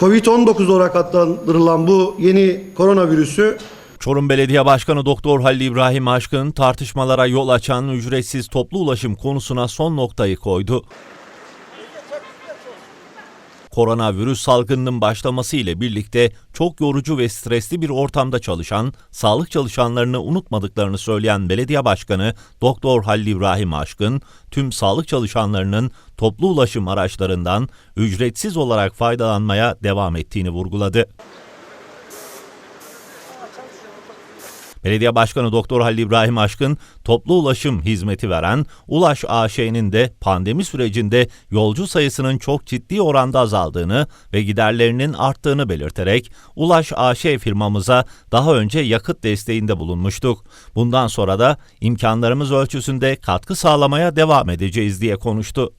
Covid-19 olarak adlandırılan bu yeni koronavirüsü Çorum Belediye Başkanı Doktor Halil İbrahim Aşkın tartışmalara yol açan ücretsiz toplu ulaşım konusuna son noktayı koydu. Koronavirüs salgınının başlaması ile birlikte çok yorucu ve stresli bir ortamda çalışan, sağlık çalışanlarını unutmadıklarını söyleyen Belediye Başkanı Doktor Halil İbrahim Aşkın, tüm sağlık çalışanlarının toplu ulaşım araçlarından ücretsiz olarak faydalanmaya devam ettiğini vurguladı. Belediye Başkanı Doktor Halil İbrahim Aşkın, toplu ulaşım hizmeti veren Ulaş AŞ'nin de pandemi sürecinde yolcu sayısının çok ciddi oranda azaldığını ve giderlerinin arttığını belirterek Ulaş AŞ firmamıza daha önce yakıt desteğinde bulunmuştuk. Bundan sonra da imkanlarımız ölçüsünde katkı sağlamaya devam edeceğiz diye konuştu.